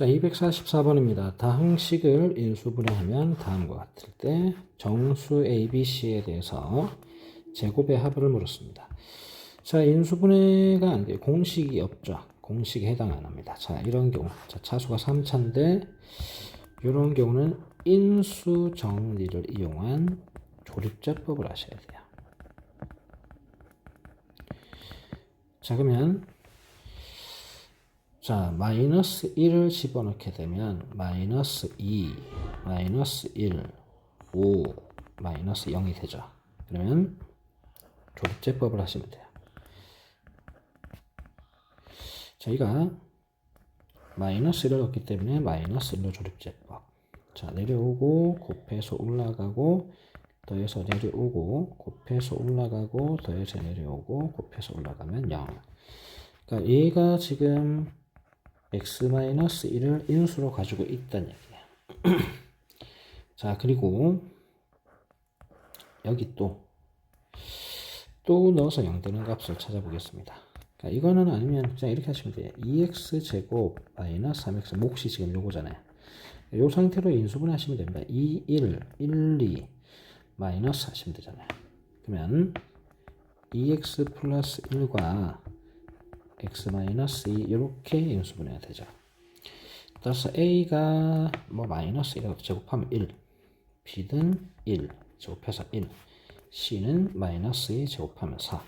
자, 244번입니다. 다항식을 인수분해하면 다음과 같을 때 정수 ABC에 대해서 제곱의 합을 물었습니다. 자, 인수분해가 안 돼요. 공식이 없죠. 공식에 해당 안 합니다. 자, 이런 경우. 자, 차수가 3차인데, 이런 경우는 인수 정리를 이용한 조립제법을 하셔야 돼요. 자, 그러면 자, 마이너스 1을 집어넣게 되면 마이너스 2, 마이너스 1, 5, 마이너스 0이 되죠. 그러면 조립제법을 하시면 돼요. 저희가 마이너스 1을 넣기 때문에 마이너스 1로 조립제법. 자, 내려오고 곱해서 올라가고 더해서 내려오고 곱해서 올라가고 더해서 내려오고 곱해서 올라가면 0. 그러니까 얘가 지금 x-1을 인수로 가지고 있다는 얘기예요. 자, 그리고 여기 또, 또 넣어서 0 되는 값을 찾아보겠습니다. 그러니까 이거는 아니면 그냥 이렇게 하시면 돼요. 2x제곱 마이너스 3x 몫이 지금 요거잖아요. 요 상태로 인수분해 하시면 됩니다. 2, 1, 1, 2 마이너스 하시면 되잖아요. 그러면 2x 플러스 1과 x 마이너스 2 이렇게 인수분해가 되죠. 따라서 a가 뭐 마이너스 1이라고 제곱하면 1, b는 1 제곱해서 1, c는 마이너스 2 제곱하면 4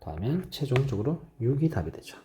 더하면 최종적으로 6이 답이 되죠.